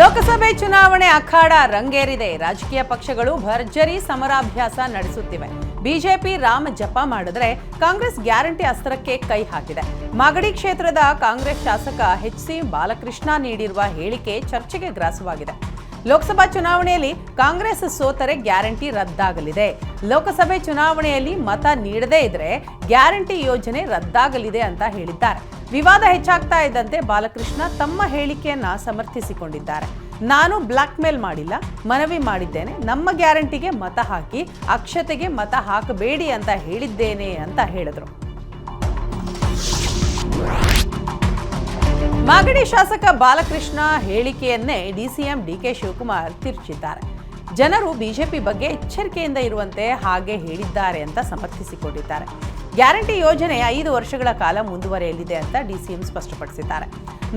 ಲೋಕಸಭೆ ಚುನಾವಣೆ ಅಖಾಡ ರಂಗೇರಿದೆ. ರಾಜಕೀಯ ಪಕ್ಷಗಳು ಭರ್ಜರಿ ಸಮರಾಭ್ಯಾಸ ನಡೆಸುತ್ತಿವೆ. ಬಿಜೆಪಿ ರಾಮ ಜಪ ಮಾಡಿದ್ರೆ ಕಾಂಗ್ರೆಸ್ ಗ್ಯಾರಂಟಿ ಅಸ್ತ್ರಕ್ಕೆ ಕೈ ಹಾಕಿದೆ. ಮಾಗಡಿ ಕ್ಷೇತ್ರದ ಕಾಂಗ್ರೆಸ್ ಶಾಸಕ ಎಚ್ ಸಿ ಬಾಲಕೃಷ್ಣ ನೀಡಿರುವ ಹೇಳಿಕೆ ಚರ್ಚೆಗೆ ಗ್ರಾಸವಾಗಿದೆ. ಲೋಕಸಭಾ ಚುನಾವಣೆಯಲ್ಲಿ ಕಾಂಗ್ರೆಸ್ ಸೋತರೆ ಗ್ಯಾರಂಟಿ ರದ್ದಾಗಲಿದೆ. ಲೋಕಸಭೆ ಚುನಾವಣೆಯಲ್ಲಿ ಮತ ನೀಡದೇ ಇದ್ರೆ ಗ್ಯಾರಂಟಿ ಯೋಜನೆ ರದ್ದಾಗಲಿದೆ ಅಂತ ಹೇಳಿದ್ದಾರೆ. ವಿವಾದ ಹೆಚ್ಚಾಗ್ತಾ ಇದ್ದಂತೆ ಬಾಲಕೃಷ್ಣ ತಮ್ಮ ಹೇಳಿಕೆಯನ್ನ ಸಮರ್ಥಿಸಿಕೊಂಡಿದ್ದಾರೆ. ನಾನು ಬ್ಲ್ಯಾಕ್ ಮೇಲ್ ಮಾಡಿಲ್ಲ, ಮನವಿ ಮಾಡಿದ್ದೇನೆ, ನಮ್ಮ ಗ್ಯಾರಂಟಿಗೆ ಮತ ಹಾಕಿ, ಅಕ್ಷತೆಗೆ ಮತ ಹಾಕಬೇಡಿ ಅಂತ ಹೇಳಿದ್ದೇನೆ ಅಂತ ಹೇಳಿದ್ರು. ಮಾಗಡಿ ಶಾಸಕ ಬಾಲಕೃಷ್ಣ ಹೇಳಿಕೆಯನ್ನೇ ಡಿಸಿಎಂ ಡಿಕೆ ಶಿವಕುಮಾರ್ ತಿರುಚಿದ್ದಾರೆ. ಜನರು ಬಿಜೆಪಿ ಬಗ್ಗೆ ಎಚ್ಚರಿಕೆಯಿಂದ ಇರುವಂತೆ ಹಾಗೆ ಹೇಳಿದ್ದಾರೆ ಅಂತ ಸಮರ್ಥಿಸಿಕೊಂಡಿದ್ದಾರೆ. ಗ್ಯಾರಂಟಿ ಯೋಜನೆ ಐದು ವರ್ಷಗಳ ಕಾಲ ಮುಂದುವರೆಯಲಿದೆ ಅಂತ ಡಿಸಿಎಂ ಸ್ಪಷ್ಟಪಡಿಸಿದ್ದಾರೆ.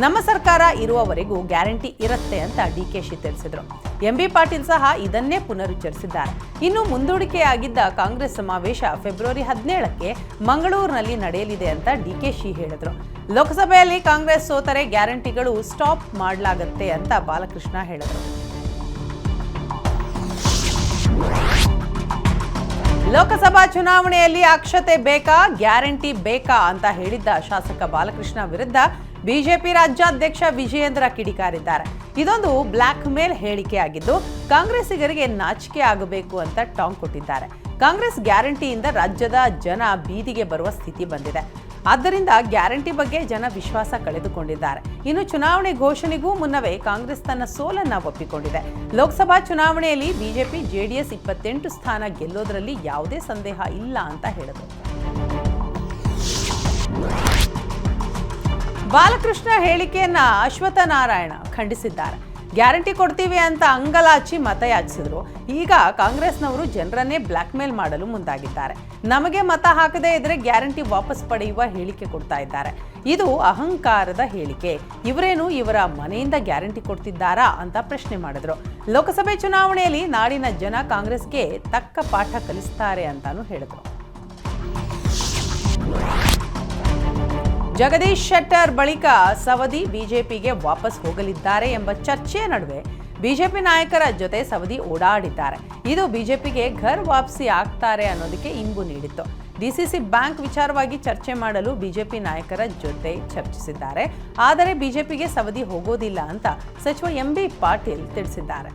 ನಮ್ಮ ಸರ್ಕಾರ ಇರುವವರೆಗೂ ಗ್ಯಾರಂಟಿ ಇರುತ್ತೆ ಅಂತ ಡಿಕೆಶಿ ತಿಳಿಸಿದರು. ಎಂಬಿ ಪಾಟೀಲ್ ಸಹ ಇದನ್ನೇ ಪುನರುಚ್ಚರಿಸಿದ್ದಾರೆ. ಇನ್ನು ಮುಂದೂಡಿಕೆಯಾಗಿದ್ದ ಕಾಂಗ್ರೆಸ್ ಸಮಾವೇಶ ಫೆಬ್ರವರಿ ಹದಿನೇಳಕ್ಕೆ ಮಂಗಳೂರಿನಲ್ಲಿ ನಡೆಯಲಿದೆ ಅಂತ ಡಿಕೆಶಿ ಹೇಳಿದರು. ಲೋಕಸಭೆಯಲ್ಲಿ ಕಾಂಗ್ರೆಸ್ ಸೋತರೆ ಗ್ಯಾರಂಟಿಗಳು ಸ್ಟಾಪ್ ಮಾಡಲಾಗತ್ತೆ ಅಂತ ಬಾಲಕೃಷ್ಣ ಹೇಳಿದರು. ಲೋಕಸಭಾ ಚುನಾವಣೆಯಲ್ಲಿ ಅಕ್ಷತೆ ಬೇಕಾ, ಗ್ಯಾರಂಟಿ ಬೇಕಾ ಅಂತ ಹೇಳಿದ್ದ ಶಾಸಕ ಬಾಲಕೃಷ್ಣ ವಿರುದ್ಧ ಬಿಜೆಪಿ ರಾಜ್ಯಾಧ್ಯಕ್ಷ ವಿಜಯೇಂದ್ರ ಕಿಡಿಕಾರಿದ್ದಾರೆ. ಇದೊಂದು ಬ್ಲ್ಯಾಕ್ ಮೇಲ್ ಹೇಳಿಕೆಯಾಗಿದ್ದು ಕಾಂಗ್ರೆಸ್ಸಿಗರಿಗೆ ನಾಚಿಕೆ ಆಗಬೇಕು ಅಂತ ಟಾಂಗ್ ಕೊಟ್ಟಿದ್ದಾರೆ. ಕಾಂಗ್ರೆಸ್ ಗ್ಯಾರಂಟಿಯಿಂದ ರಾಜ್ಯದ ಜನ ಬೀದಿಗೆ ಬರುವ ಸ್ಥಿತಿ ಬಂದಿದೆ. ಆದ್ದರಿಂದ ಗ್ಯಾರಂಟಿ ಬಗ್ಗೆ ಜನ ವಿಶ್ವಾಸ ಕಳೆದುಕೊಂಡಿದ್ದಾರೆ. ಇನ್ನು ಚುನಾವಣೆ ಘೋಷಣೆಗೂ ಮುನ್ನವೇ ಕಾಂಗ್ರೆಸ್ ತನ್ನ ಸೋಲನ್ನ ಒಪ್ಪಿಕೊಂಡಿದೆ. ಲೋಕಸಭಾ ಚುನಾವಣೆಯಲ್ಲಿ ಬಿಜೆಪಿ ಜೆಡಿಎಸ್ ಇಪ್ಪತ್ತೆಂಟು ಸ್ಥಾನ ಗೆಲ್ಲೋದ್ರಲ್ಲಿ ಯಾವುದೇ ಸಂದೇಹ ಇಲ್ಲ ಅಂತ ಹೇಳಿದರು. ಬಾಲಕೃಷ್ಣ ಹೇಳಿಕೆಯನ್ನ ಅಶ್ವತ್ಥ ನಾರಾಯಣ ಖಂಡಿಸಿದ್ದಾರೆ. ಗ್ಯಾರಂಟಿ ಕೊಡ್ತೀವಿ ಅಂತ ಅಂಗಲಾಚಿ ಮತ ಯಾಚಿಸಿದ್ರು. ಈಗ ಕಾಂಗ್ರೆಸ್ನವರು ಜನರನ್ನೇ ಬ್ಲ್ಯಾಕ್ಮೇಲ್ ಮಾಡಲು ಮುಂದಾಗಿದ್ದಾರೆ. ನಮಗೆ ಮತ ಹಾಕದೇ ಇದ್ರೆ ಗ್ಯಾರಂಟಿ ವಾಪಸ್ ಪಡೆಯುವ ಹೇಳಿಕೆ ಕೊಡ್ತಾ ಇದ್ದಾರೆ. ಇದು ಅಹಂಕಾರದ ಹೇಳಿಕೆ. ಇವರೇನು ಇವರ ಮನೆಯಿಂದ ಗ್ಯಾರಂಟಿ ಕೊಡ್ತಿದ್ದಾರಾ ಅಂತ ಪ್ರಶ್ನೆ ಮಾಡಿದ್ರು. ಲೋಕಸಭೆ ಚುನಾವಣೆಯಲ್ಲಿ ನಾಡಿನ ಜನ ಕಾಂಗ್ರೆಸ್ಗೆ ತಕ್ಕ ಪಾಠ ಕಲಿಸ್ತಾರೆ ಅಂತಾನು ಹೇಳಿದ್ರು. ಜಗದೀಶ್ ಶೆಟ್ಟರ್ ಬಳಿಕ ಸವದಿ ಬಿಜೆಪಿಗೆ ವಾಪಸ್ ಹೋಗಲಿದ್ದಾರೆ ಎಂಬ ಚರ್ಚೆಯ ನಡುವೆ ಬಿಜೆಪಿ ನಾಯಕರ ಜೊತೆ ಸವದಿ ಓಡಾಡಿದ್ದಾರೆ. ಇದು ಬಿಜೆಪಿಗೆ ಘರ್ ವಾಪಸಿ ಆಗ್ತಾರೆ ಅನ್ನೋದಕ್ಕೆ ಇಂಬು ನೀಡಿತ್ತು. ಡಿಸಿಸಿ ಬ್ಯಾಂಕ್ ವಿಚಾರವಾಗಿ ಚರ್ಚೆ ಮಾಡಲು ಬಿಜೆಪಿ ನಾಯಕರ ಜೊತೆ ಚರ್ಚಿಸಿದ್ದಾರೆ. ಆದರೆ ಬಿಜೆಪಿಗೆ ಸವದಿ ಹೋಗೋದಿಲ್ಲ ಅಂತ ಸಚಿವ ಎಂಬಿ ಪಾಟೀಲ್ ತಿಳಿಸಿದ್ದಾರೆ.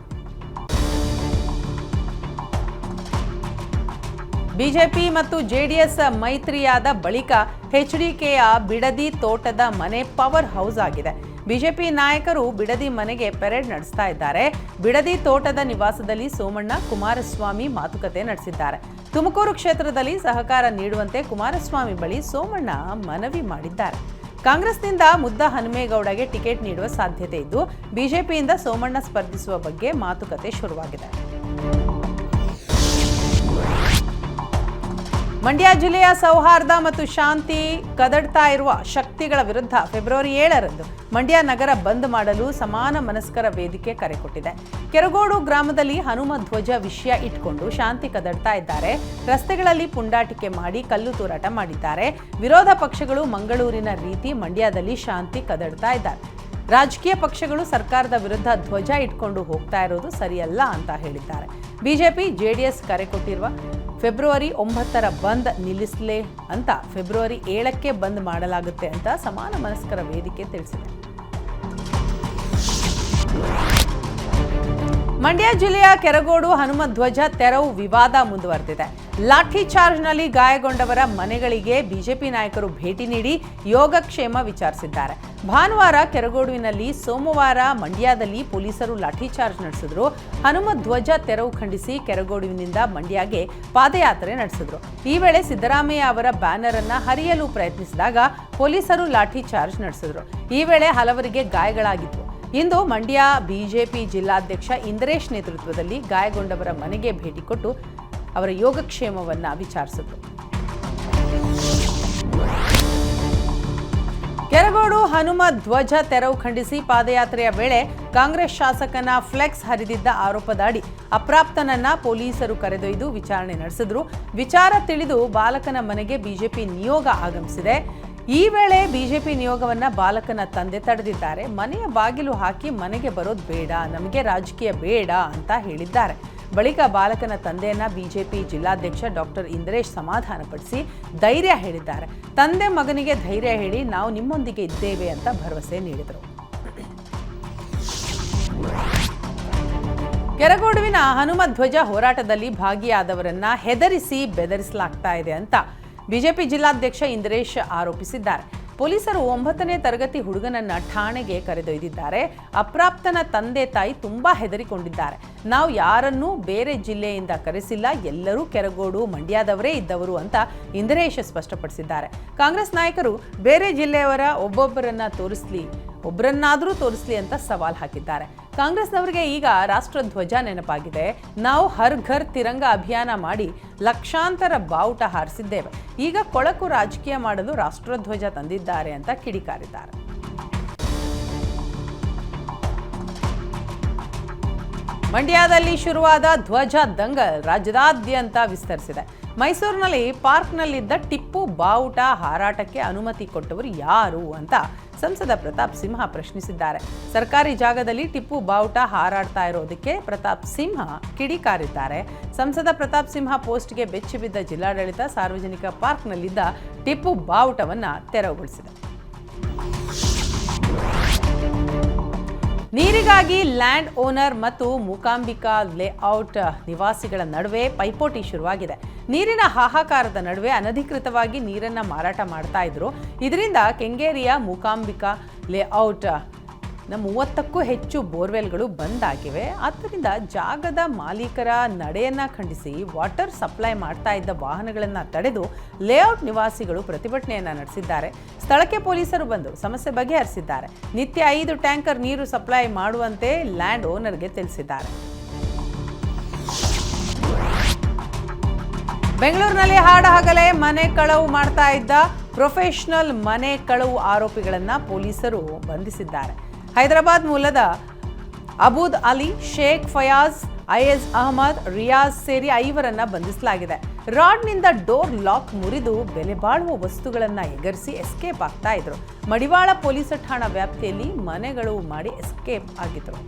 ಬಿಜೆಪಿ ಮತ್ತು ಜೆಡಿಎಸ್ ಮೈತ್ರಿಯಾದ ಬಳಿಕ ಎಚ್ಡಿಕೆಯ ಬಿಡದಿ ತೋಟದ ಮನೆ ಪವರ್ ಹೌಸ್ ಆಗಿದೆ. ಬಿಜೆಪಿ ನಾಯಕರು ಬಿಡದಿ ಮನೆಗೆ ಪೆರೇಡ್ ನಡೆಸ್ತಾ ಇದ್ದಾರೆ. ಬಿಡದಿ ತೋಟದ ನಿವಾಸದಲ್ಲಿ ಸೋಮಣ್ಣ, ಕುಮಾರಸ್ವಾಮಿ ಮಾತುಕತೆ ನಡೆಸಿದ್ದಾರೆ. ತುಮಕೂರು ಕ್ಷೇತ್ರದಲ್ಲಿ ಸಹಕಾರ ನೀಡುವಂತೆ ಕುಮಾರಸ್ವಾಮಿ ಬಳಿ ಸೋಮಣ್ಣ ಮನವಿ ಮಾಡಿದ್ದಾರೆ. ಕಾಂಗ್ರೆಸ್ನಿಂದ ಮುದ್ದ ಹನುಮೇಗೌಡಗೆ ಟಿಕೆಟ್ ನೀಡುವ ಸಾಧ್ಯತೆ ಇದ್ದು, ಬಿಜೆಪಿಯಿಂದ ಸೋಮಣ್ಣ ಸ್ಪರ್ಧಿಸುವ ಬಗ್ಗೆ ಮಾತುಕತೆ ಶುರುವಾಗಿದೆ. ಮಂಡ್ಯ ಜಿಲ್ಲೆಯ ಸೌಹಾರ್ದ ಮತ್ತು ಶಾಂತಿ ಕದಡ್ತಾ ಇರುವ ಶಕ್ತಿಗಳ ವಿರುದ್ಧ ಫೆಬ್ರವರಿ ಏಳರಂದು ಮಂಡ್ಯ ನಗರ ಬಂದ್ ಮಾಡಲು ಸಮಾನ ಮನಸ್ಕರ ವೇದಿಕೆ ಕರೆ ಕೊಟ್ಟಿದೆ. ಕೆರಗೋಡು ಗ್ರಾಮದಲ್ಲಿ ಹನುಮ ಧ್ವಜ ವಿಷಯ ಇಟ್ಕೊಂಡು ಶಾಂತಿ ಕದಡ್ತಾ ಇದ್ದಾರೆ. ರಸ್ತೆಗಳಲ್ಲಿ ಪುಂಡಾಟಿಕೆ ಮಾಡಿ ಕಲ್ಲು ತೂರಾಟ ಮಾಡಿದ್ದಾರೆ. ವಿರೋಧ ಪಕ್ಷಗಳು ಮಂಗಳೂರಿನ ರೀತಿ ಮಂಡ್ಯದಲ್ಲಿ ಶಾಂತಿ ಕದಡ್ತಾ ಇದ್ದಾರೆ. ರಾಜಕೀಯ ಪಕ್ಷಗಳು ಸರ್ಕಾರದ ವಿರುದ್ಧ ಧ್ವಜ ಇಟ್ಕೊಂಡು ಹೋಗ್ತಾ ಇರೋದು ಸರಿಯಲ್ಲ ಅಂತ ಹೇಳಿದ್ದಾರೆ. ಬಿಜೆಪಿ, ಜೆಡಿಎಸ್ ಕರೆ ಕೊಟ್ಟಿರುವ ಫೆಬ್ರವರಿ ಒಂಬತ್ತರ ಬಂದ್ ನಿಲ್ಲಿಸಲೇ ಅಂತ ಫೆಬ್ರವರಿ ಏಳಕ್ಕೆ ಬಂದ್ ಮಾಡಲಾಗುತ್ತೆ ಅಂತ ಸಮಾನ ಮನಸ್ಕರ ವೇದಿಕೆ ತಿಳಿಸಿದೆ. ಮಂಡ್ಯ ಜಿಲ್ಲೆಯ ಕೆರಗೋಡು ಹನುಮ ಧ್ವಜ ತೆರವು ವಿವಾದ ಮುಂದುವರೆದಿದೆ. ಲಾಠಿ ಚಾರ್ಜ್ನಲ್ಲಿ ಗಾಯಗೊಂಡವರ ಮನೆಗಳಿಗೆ ಬಿಜೆಪಿ ನಾಯಕರು ಭೇಟಿ ನೀಡಿ ಯೋಗಕ್ಷೇಮ ವಿಚಾರಿಸಿದ್ದಾರೆ. ಭಾನುವಾರ ಕೆರಗೋಡುವಿನಲ್ಲಿ ಸೋಮವಾರ ಮಂಡ್ಯದಲ್ಲಿ ಪೊಲೀಸರು ಲಾಠಿ ಚಾರ್ಜ್ ನಡೆಸಿದ್ರು. ಹನುಮ ಧ್ವಜ ತೆರವು ಖಂಡಿಸಿ ಕೆರಗೋಡುವಿನಿಂದ ಮಂಡ್ಯಗೆ ಪಾದಯಾತ್ರೆ ನಡೆಸಿದ್ರು. ಈ ವೇಳೆ ಸಿದ್ದರಾಮಯ್ಯ ಅವರ ಬ್ಯಾನರ್ ಅನ್ನ ಹರಿಯಲು ಪ್ರಯತ್ನಿಸಿದಾಗ ಪೊಲೀಸರು ಲಾಠಿ ಚಾರ್ಜ್ ನಡೆಸಿದ್ರು. ಈ ವೇಳೆ ಹಲವರಿಗೆ ಗಾಯಗಳಾಗಿತ್ತು. ಇಂದು ಮಂಡ್ಯ ಬಿಜೆಪಿ ಜಿಲ್ಲಾಧ್ಯಕ್ಷ ಇಂದ್ರೇಶ್ ನೇತೃತ್ವದಲ್ಲಿ ಗಾಯಗೊಂಡವರ ಮನೆಗೆ ಭೇಟಿ ಕೊಟ್ಟು ಅವರ ಯೋಗಕ್ಷೇಮವನ್ನು ವಿಚಾರಿಸಿದರು. ಕೆರಗೋಡು ಹನುಮ ಧ್ವಜ ತೆರವು ಖಂಡಿಸಿ ಪಾದಯಾತ್ರೆಯ ವೇಳೆ ಕಾಂಗ್ರೆಸ್ ಶಾಸಕನ ಫ್ಲೆಕ್ಸ್ ಹರಿದಿದ್ದ ಆರೋಪದಾಡಿ ಅಪ್ರಾಪ್ತನನ್ನ ಪೊಲೀಸರು ಕರೆದೊಯ್ದು ವಿಚಾರಣೆ ನಡೆಸಿದ್ರು. ವಿಚಾರ ತಿಳಿದು ಬಾಲಕನ ಮನೆಗೆ ಬಿಜೆಪಿ ನಿಯೋಗ ಆಗಮಿಸಿದೆ. ಈ ವೇಳೆ ಬಿಜೆಪಿ ನಿಯೋಗವನ್ನ ಬಾಲಕನ ತಂದೆ ತಡೆದಿದ್ದಾರೆ. ಮನೆಯ ಬಾಗಿಲು ಹಾಕಿ ಮನೆಗೆ ಬರೋದು ಬೇಡ, ನಮಗೆ ರಾಜಕೀಯ ಬೇಡ ಅಂತ ಹೇಳಿದ್ದಾರೆ. ಬಳಿಕ ಬಾಲಕನ ತಂದೆಯನ್ನ ಬಿಜೆಪಿ ಜಿಲ್ಲಾಧ್ಯಕ್ಷ ಡಾಕ್ಟರ್ ಇಂದ್ರೇಶ್ ಸಮಾಧಾನಪಡಿಸಿ ಧೈರ್ಯ ಹೇಳಿದ್ದಾರೆ. ತಂದೆ ಮಗನಿಗೆ ಧೈರ್ಯ ಹೇಳಿ ನಾವು ನಿಮ್ಮೊಂದಿಗೆ ಇದ್ದೇವೆ ಅಂತ ಭರವಸೆ ನೀಡಿದರು. ಕೆರಗೋಡುವಿನ ಹನುಮ ಧ್ವಜ ಹೋರಾಟದಲ್ಲಿ ಭಾಗಿಯಾದವರನ್ನ ಹೆದರಿಸಿ ಬೆದರಿಸಲಾಗ್ತಾ ಇದೆ ಅಂತ ಬಿಜೆಪಿ ಜಿಲ್ಲಾಧ್ಯಕ್ಷ ಇಂದ್ರೇಶ್ ಆರೋಪಿಸಿದ್ದಾರೆ. ಪೊಲೀಸರು ಒಂಬತ್ತನೇ ತರಗತಿ ಹುಡುಗನನ್ನ ಠಾಣೆಗೆ ಕರೆದೊಯ್ದಿದ್ದಾರೆ. ಅಪ್ರಾಪ್ತನ ತಂದೆ ತಾಯಿ ತುಂಬಾ ಹೆದರಿಕೊಂಡಿದ್ದಾರೆ. ನಾವು ಯಾರನ್ನೂ ಬೇರೆ ಜಿಲ್ಲೆಯಿಂದ ಕರೆಸಿಲ್ಲ, ಎಲ್ಲರೂ ಕೆರಗೋಡು, ಮಂಡ್ಯದವರೇ ಇದ್ದವರು ಅಂತ ಇಂದ್ರೇಶ್ ಸ್ಪಷ್ಟಪಡಿಸಿದ್ದಾರೆ. ಕಾಂಗ್ರೆಸ್ ನಾಯಕರು ಬೇರೆ ಜಿಲ್ಲೆಯವರ ಒಬ್ಬೊಬ್ಬರನ್ನ ತೋರಿಸ್ಲಿ ಒಬ್ಬರನ್ನಾದರೂ ತೋರಿಸಲಿ ಅಂತ ಸವಾಲ್ ಹಾಕಿದ್ದಾರೆ. ಕಾಂಗ್ರೆಸ್ನವರಿಗೆ ಈಗ ರಾಷ್ಟ್ರಧ್ವಜ ನೆನಪಾಗಿದೆ. ನಾವು ಹರ್ ಘರ್ ತಿರಂಗ ಅಭಿಯಾನ ಮಾಡಿ ಲಕ್ಷಾಂತರ ಬಾವುಟ ಹಾರಿಸಿದ್ದೇವೆ. ಈಗ ಕೊಳಕು ರಾಜಕೀಯ ಮಾಡಲು ರಾಷ್ಟ್ರಧ್ವಜ ತಂದಿದ್ದಾರೆ ಅಂತ ಕಿಡಿಕಾರಿದ್ದಾರೆ. ಮಂಡ್ಯದಲ್ಲಿ ಶುರುವಾದ ಧ್ವಜ ದಂಗಲ್ ರಾಜ್ಯದಾದ್ಯಂತ ವಿಸ್ತರಿಸಿದೆ. ಮೈಸೂರಿನಲ್ಲಿ ಪಾರ್ಕ್ನಲ್ಲಿದ್ದ ಟಿಪ್ಪು ಬಾವುಟ ಹಾರಾಟಕ್ಕೆ ಅನುಮತಿ ಕೊಟ್ಟವರು ಯಾರು ಅಂತ ಸಂಸದ ಪ್ರತಾಪ್ ಸಿಂಹ ಪ್ರಶ್ನಿಸಿದ್ದಾರೆ. ಸರ್ಕಾರಿ ಜಾಗದಲ್ಲಿ ಟಿಪ್ಪು ಬಾವುಟ ಹಾರಾಡ್ತಾ ಇರೋದಕ್ಕೆ ಪ್ರತಾಪ್ ಸಿಂಹ ಕಿಡಿಕಾರಿದ್ದಾರೆ. ಸಂಸದ ಪ್ರತಾಪ್ ಸಿಂಹ ಪೋಸ್ಟ್ಗೆ ಬೆಚ್ಚಿಬಿದ್ದ ಜಿಲ್ಲಾಡಳಿತ ಸಾರ್ವಜನಿಕ ಪಾರ್ಕ್ನಲ್ಲಿದ್ದ ಟಿಪ್ಪು ಬಾವುಟವನ್ನು ತೆರವುಗೊಳಿಸಿದೆ. ನೀರಿಗಾಗಿ ಲ್ಯಾಂಡ್ ಓನರ್ ಮತ್ತು ಮೂಕಾಂಬಿಕಾ ಲೇಔಟ್ ನಿವಾಸಿಗಳ ನಡುವೆ ಪೈಪೋಟಿ ಶುರುವಾಗಿದೆ. ನೀರಿನ ಹಾಹಾಕಾರದ ನಡುವೆ ಅನಧಿಕೃತವಾಗಿ ನೀರನ್ನ ಮಾರಾಟ ಮಾಡ್ತಾ ಇದ್ರು. ಇದರಿಂದ ಕೆಂಗೇರಿಯ ಮೂಕಾಂಬಿಕಾ ಲೇಔಟ್ ಮೂವತ್ತಕ್ಕೂ ಹೆಚ್ಚು ಬೋರ್ವೆಲ್ಗಳು ಬಂದ್ ಆಗಿವೆ ಆದ್ದರಿಂದ ಜಾಗದ ಮಾಲೀಕರ ನಡೆಯನ್ನ ಖಂಡಿಸಿ ವಾಟರ್ ಸಪ್ಲೈ ಮಾಡ್ತಾ ಇದ್ದ ವಾಹನಗಳನ್ನು ತಡೆದು ಲೇಔಟ್ ನಿವಾಸಿಗಳು ಪ್ರತಿಭಟನೆಯನ್ನ ನಡೆಸಿದ್ದಾರೆ. ಸ್ಥಳಕ್ಕೆ ಪೊಲೀಸರು ಬಂದು ಸಮಸ್ಯೆ ಬಗೆಹರಿಸಿದ್ದಾರೆ. ನಿತ್ಯ ಐದು ಟ್ಯಾಂಕರ್ ನೀರು ಸಪ್ಲೈ ಮಾಡುವಂತೆ ಲ್ಯಾಂಡ್ ಓನರ್ಗೆ ತಿಳಿಸಿದ್ದಾರೆ. ಬೆಂಗಳೂರಿನಲ್ಲಿ ಹಾಡ ಹಾಗಲೇ ಮನೆ ಕಳವು ಮಾಡ್ತಾ ಇದ್ದ ಪ್ರೊಫೆಷನಲ್ ಮನೆ ಕಳವು ಆರೋಪಿಗಳನ್ನ ಪೊಲೀಸರು ಬಂಧಿಸಿದ್ದಾರೆ. ಹೈದರಾಬಾದ್ ಮೂಲದ ಅಬೂದ್ ಅಲಿ, ಶೇಖ್ ಫಯಾಜ್, ಐಎಸ್ ಅಹಮದ್, ರಿಯಾಜ್ ಸೇರಿ ಐವರನ್ನ ಬಂಧಿಸಲಾಗಿದೆ. ರಾಡ್ನಿಂದ ಡೋರ್ ಲಾಕ್ ಮುರಿದು ಬೆಲೆ ಬಾಳುವ ವಸ್ತುಗಳನ್ನ ಎಗರಿಸಿ ಎಸ್ಕೇಪ್ ಆಗ್ತಾ ಇದ್ರು. ಮಡಿವಾಳ ಪೊಲೀಸ್ ಠಾಣಾ ವ್ಯಾಪ್ತಿಯಲ್ಲಿ ಮನೆಗಳು ಮಾಡಿ ಎಸ್ಕೇಪ್ ಆಗಿದ್ರು.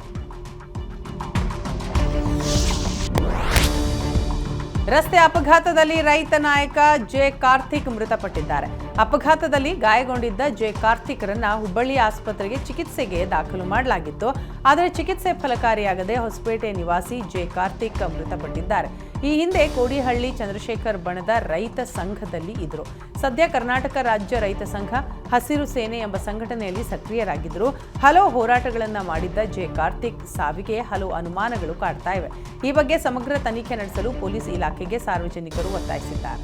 ರಸ್ತೆ ಅಪಘಾತದಲ್ಲಿ ರೈತ ನಾಯಕ ಜೆ. ಕಾರ್ತಿಕ್ ಮೃತಪಟ್ಟಿದ್ದಾರೆ. ಅಪಘಾತದಲ್ಲಿ ಗಾಯಗೊಂಡಿದ್ದ ಜೆ ಕಾರ್ತಿಕ್ರನ್ನ ಹುಬ್ಬಳ್ಳಿ ಆಸ್ಪತ್ರೆಗೆ ಚಿಕಿತ್ಸೆಗೆ ದಾಖಲು ಮಾಡಲಾಗಿತ್ತು. ಆದರೆ ಚಿಕಿತ್ಸೆ ಫಲಕಾರಿಯಾಗದೆ ಹೊಸಪೇಟೆ ನಿವಾಸಿ ಜೆ ಕಾರ್ತಿಕ್ ಮೃತಪಟ್ಟಿದ್ದಾರೆ. ಈ ಹಿಂದೆ ಕೋಡಿಹಳ್ಳಿ ಚಂದ್ರಶೇಖರ್ ಬಣದ ರೈತ ಸಂಘದಲ್ಲಿ ಇದ್ರು. ಸದ್ಯ ಕರ್ನಾಟಕ ರಾಜ್ಯ ರೈತ ಸಂಘ ಹಸಿರು ಸೇನೆ ಎಂಬ ಸಂಘಟನೆಯಲ್ಲಿ ಸಕ್ರಿಯರಾಗಿದ್ದರು ಹಲವು ಹೋರಾಟಗಳನ್ನು ಮಾಡಿದ್ದ ಜೆ ಕಾರ್ತಿಕ್ ಸಾವಿಗೆ ಹಲವು ಅನುಮಾನಗಳು ಕಾಡ್ತಾ ಇವೆ. ಈ ಬಗ್ಗೆ ಸಮಗ್ರ ತನಿಖೆ ನಡೆಸಲು ಪೊಲೀಸ್ ಇಲಾಖೆಗೆ ಸಾರ್ವಜನಿಕರು ಒತ್ತಾಯಿಸಿದ್ದಾರೆ.